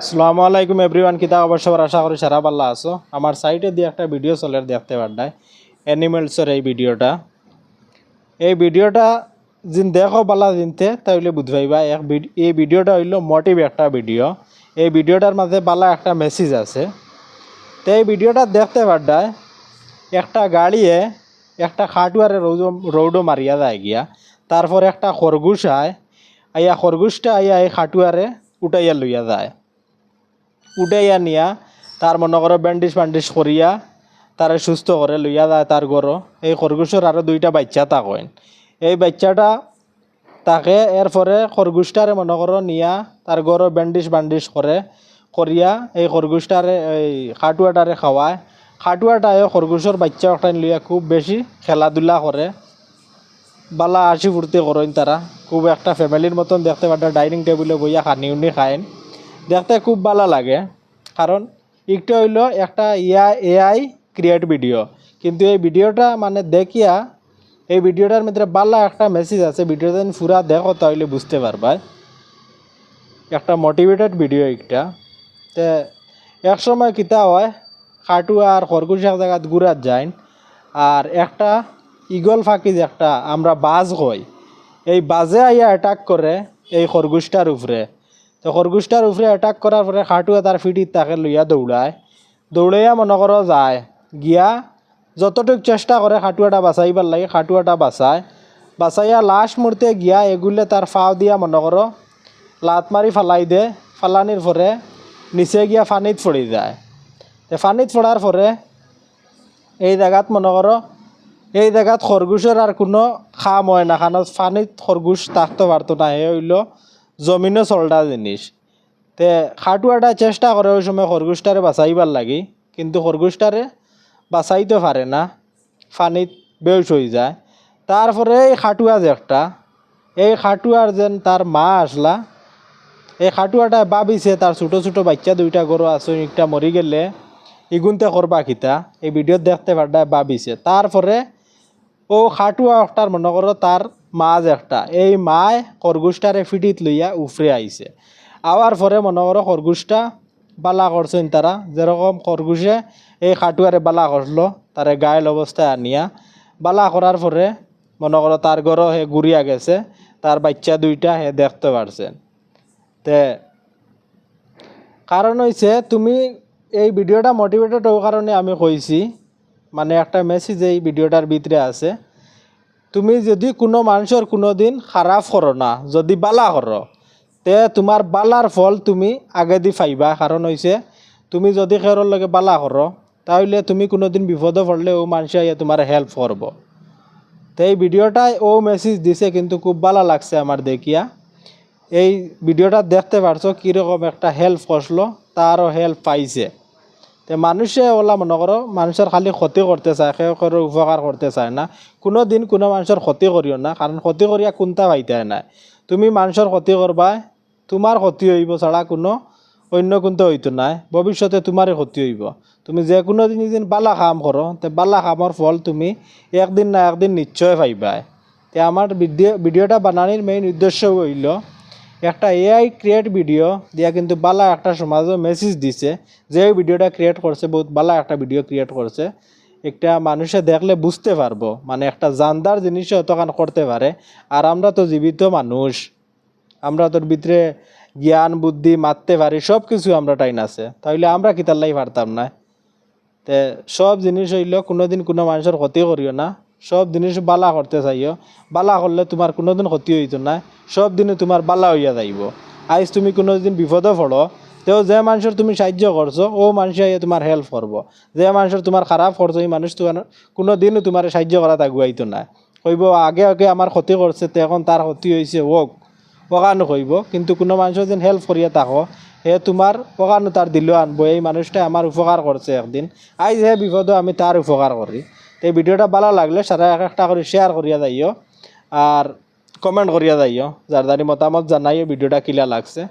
আসসালামু আলাইকুম এভরিওয়ান কিতা অবশ্য আশা করি সারা পাল্লা আছো। আমার সাইটে দিয়ে একটা ভিডিও চলে, দেখতে পারডায় অ্যানিমেলসের এই ভিডিওটা এই ভিডিওটা যিন দেখো পালা জিনতে, তাইলে বুঝবাইবা এক এই ভিডিওটা হইল মোটিভ একটা ভিডিও এই ভিডিওটার মাঝে পালা একটা মেসেজ আছে। তো এই ভিডিওটা দেখতে পারডায় একটা গাড়িয়ে একটা খাটুয়ারে রৌদ রৌডো মারিয়া যায় গিয়া। তারপর একটা খরগোশ আয় আইয়া খরগোশটা আইয়া এই খাটুয়ারে উঠাইয়া লইয়া যায়। উঠাইয়া নিয়া, তার মনে করো ব্যান্ডেজ ফ্যান্ডেজ করিয়া তারে সুস্থ করে লইয়া যায় তার গরো এই খরগোশের আরও দুইটা বাচ্চা থাকেন এই বাচ্চাটা তাকে এরপরে খরগোশটারে মনে করো নিয়া তার গরো ব্যান্ডেজ ব্যান্ডেজ করে করিয়া এই খরগোশটারে এই খাটুয়াটারে খাওয়ায় খাটুয়াটায় খরগোশের বাচ্চা একটা লইয়া খুব বেশি খেলাধুলা করে বালা হাসি ফুর্তি করেন তারা খুব একটা ফ্যামিলির মতন দেখতে পাটা ডাইনিং টেবিলে বইয়া খানি উনি খায়েন দেখতে খুব ভালো লাগে। কারণ একটা হইল একটা ইয়া এআই ক্রিয়েট ভিডিও কিন্তু এই ভিডিওটা মানে দেখিয়া, এই ভিডিওটার মধ্যে ভালো একটা মেসেজ আছে। ভিডিওটা পুরা দেখো তাহলে বুঝতে পারবা একটা মোটিভেটেড ভিডিও একটা। তে এক সময় কিতা হয় খাটুয়া আর খরগোশ এক জায়গাত ঘুরাত যায় আর একটা ইগল ফাঁকি একটা আমরা বাজ কই। এই বাজে আইয়া অ্যাটাক করে এই খরগোশটার উপরে। তো খরগোশটার উপরে অ্যাটাক করার পরে খাটুয়া তার ফিটিত তাকে লইয়া দৌড়ায় দৌড়াইয়া মনে করো যায়। গিয়া যতটুক চেষ্টা করে খাটুয়াটা বাঁচাইবার লাগে খাটুয়াটা বাঁচায় বাঁচাইয়া লাস্ট মুহূর্তে গিয়া এগুলে তার ফাও দিয়া মনে করো লাত মারি ফালাই দে। ফালানির পরে নিচে গিয়া ফানিত পড়ি যায়। তো ফানিত পড়ার পরে এই জায়গাত মনে করো এই জায়গাত খরগোশের আর কোনো খাম হয় না কারণ ফানিত খরগোশ থাকতে পারতো না হে হইল জমিনও চলটা জিনিস। তে খাটুয়াটা চেষ্টা করে ওই সময় খরগোশটারে বাঁচাইবার লাগি, কিন্তু খরগোশটারে বাঁচাইতে পারে না, ফানিত বেউস হয়ে যায়। তারপরে এই খাটুয়া যে একটা এই খাটুয়ার যেন তার মা আসলা এই খাটুয়াটা ভাবিছে তার ছোটো ছোটো বাচ্চা দুইটা গরু আছে একটা মরি গেলে ইগুনতে করবা খিতা এই ভিডিও দেখতে পারডা ভাবিছে তারপরে ও খাটুয়া একটার মনে করো তার মাছ একটা। এই মায় খরগোশটারে ফিটিত লইয়া উফরে আইছে আওয়ার পরে মনে করো খরগোশটা বালা করছেন তারা যেরকম খরগোশে এই খাটুয়ারে বালা করল তারে গায়েল অবস্থায় আনিয়া। বালা করার পরে মনে করো তার ঘরও হে ঘুরিয়া গেছে তার বাচ্চা দুইটা হে দেখতে পারছেন তে কারণ হয়েছে তুমি এই ভিডিওটা মোটিভেটেড হওয়ার কারণে আমি কইছি মানে একটা মেসেজ এই ভিডিওটার ভিতরে আছে। তুমি যদি কোনো মানুষের কোনো দিন খারাপ করো না, যদি বালা করো তে তোমার বালার ফল তুমি আগে দি পাইবা। কারণ হয়েছে তুমি যদি খেৰৰ লগে বালা করো তাহলে তুমি কোনোদিন বিপদে পড়লে ও মানুষ আইয়া তোমার হেল্প করব তো এই ভিডিওটায় ও মেসেজ দিছে, কিন্তু খুব ভালো লাগছে আমার দেখিয়া। এই ভিডিওটা দেখতে পারছ কীরকম একটা হেল্প করল তারও হেল্প পাইছে। তো মানুষে ওলা মনে করো মানুষের খালি ক্ষতি করতে চায় কারও উপকার করতে চায় না। কোনো দিন কোনো মানুষের ক্ষতি করিও না কারণ ক্ষতি করিয়া কোনটা পাইতে নাই তুমি মানুষের ক্ষতি করবা তোমার ক্ষতি হইব ছাড়া কোনো অন্য কোনটা হইতো নাই। ভবিষ্যতে তোমারই ক্ষতি হইব। তুমি যে কোনো দিন দিন বালা কাম করো, তে বালা কামৰ ফল তুমি একদিন না একদিন নিশ্চয় পাইবা তে আমার ভিডিও ভিডিওটা বানানির মেইন উদ্দেশ্য হইল একটা এআই ক্রিয়েট ভিডিও দিয়া কিন্তু বালা একটা সমাজও মেসেজ দিছে যে ভিডিওটা ক্রিয়েট করছে, বহুত বালা একটা ভিডিও ক্রিয়েট করছে। একটা মানুষে দেখলে বুঝতে পারব মানে একটা জানদার জিনিসও অতখান করতে পারে। আর আমরা তো জীবিত মানুষ, আমরা তোর ভিতরে জ্ঞান, বুদ্ধি মারতে পারি সব কিছু আমরা টাইন আছে। তাহলে আমরা কি লাই পারতাম না? তে সব জিনিস হইল কোনোদিন কোনো মানুষের ক্ষতি করিও না। সব জিনিস বালা করতে চাইও। বালা করলে তোমার কোনোদিন ক্ষতি হইতো না। সব দিনে তোমার বালা হইয়া যাইব। আইজ তুমি কোনোদিন বিপদে পড়ো। তেও যে মানুষের তুমি সাহায্য করছ, ও মানুষ তোমার হেল্প করব। যে মানুষের তোমার খারাপ করছ, এই মানুষ তোমার কোনো দিনও তোমার সাহায্য করাত আগুয়াইতো না। কইব, আগে আগে আমার ক্ষতি করছে তে এখন তার ক্ষতি হয়েছে ওক ওখানো কইব। কিন্তু কোনো মানুষের যেন হেল্প করিয়া থাকো, হে তোমার ওখানো তার দিল আনব। এই মানুষটা আমার উপকার করছে একদিন। আইজ হে বিপদে আমি তার উপকার করি তো এই ভিডিওটা ভালো লাগলে সারা এক একটা করে শেয়ার করিয়া যাইও। আর কমেন্ট করিয়া যাইও, যার যারি মতামত জানাইও, ভিডিওটা কিলা লাগছে।